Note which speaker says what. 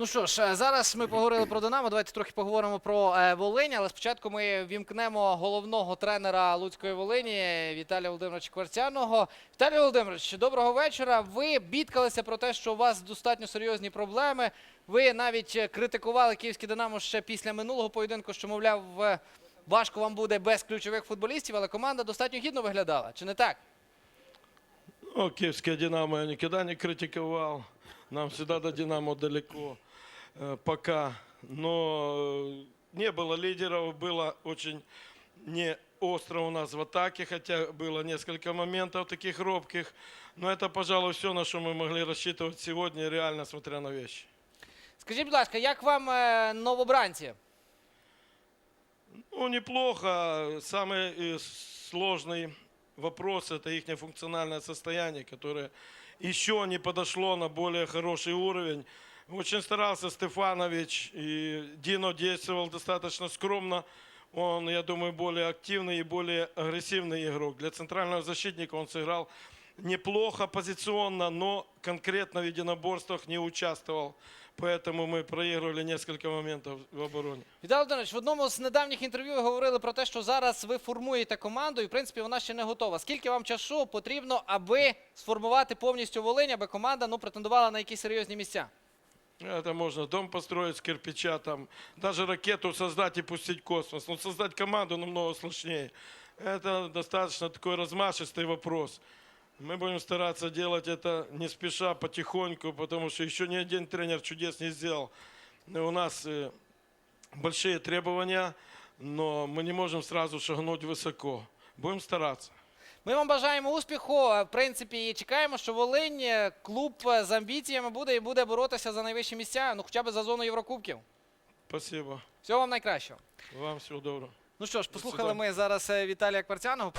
Speaker 1: Ну що ж, е, зараз ми поговорили про Динамо. Давайте трохи поговоримо про е, Волинь, але спочатку ми вімкнемо головного тренера Луцької Волині Віталія Володимировича Кварцяного. Віталій Володимирович, доброго вечора. Ви бідкалися про те, що у вас достатньо серйозні проблеми. Ви навіть критикували київське Динамо ще після минулого поєдинку, що мовляв, е, важко вам буде без ключових футболістів, але команда достатньо гідно виглядала. Чи не так?
Speaker 2: Ну, киевское «Динамо» я никогда не критиковал. Нам всегда до «Динамо» далеко пока. Но э, не было лидеров, было очень не остро у нас в атаке, хотя было несколько моментов таких робких. Но это, пожалуй, все, на что мы могли рассчитывать сегодня, реально смотря на вещи.
Speaker 1: Скажіть, будь ласка, як вам е, новобранці?
Speaker 2: Ну, неплохо. Самый э, сложный вопрос – это их функциональное состояние, которое еще не подошло на более хороший уровень. Очень старался Стефанович, и Дино действовал достаточно скромно. Он, я думаю, более активный и более агрессивный игрок. Для центрального защитника он сыграл неплохо позиционно, но конкретно в единоборствах не участвовал. Поэтому мы проигрывали несколько моментов в обороне.
Speaker 1: Віталій Володимирович, в одному з недавніх інтерв'ю ви говорили про те, що зараз ви формуєте команду, і в принципі вона ще не готова. Скільки вам часу потрібно, аби сформувати повністю Волинь, аби команда ну, претендувала на якісь серйозні місця?
Speaker 2: Это можно дом построить с кирпича, там, даже ракету создать и пустить в космос. Но создать команду намного сложнее. Это достаточно такой размашистый вопрос. Мы будем стараться делать это не спеша, потихоньку, потому что еще ни один тренер чудес не сделал. И У нас э, большие требования, но мы не можем сразу шагнуть высоко. Будем стараться.
Speaker 1: Ми вам бажаємо успіху. В принципі, і чекаємо, що Волинь е, клуб е, з амбіціями буде і буде боротися за найвищі місця, ну хоча б за зону Єврокубків.
Speaker 2: Спасибо.
Speaker 1: Всього вам найкращого.
Speaker 2: Вам всього доброго.
Speaker 1: Ну що ж, послухали ми зараз е, Віталія Кварцяного.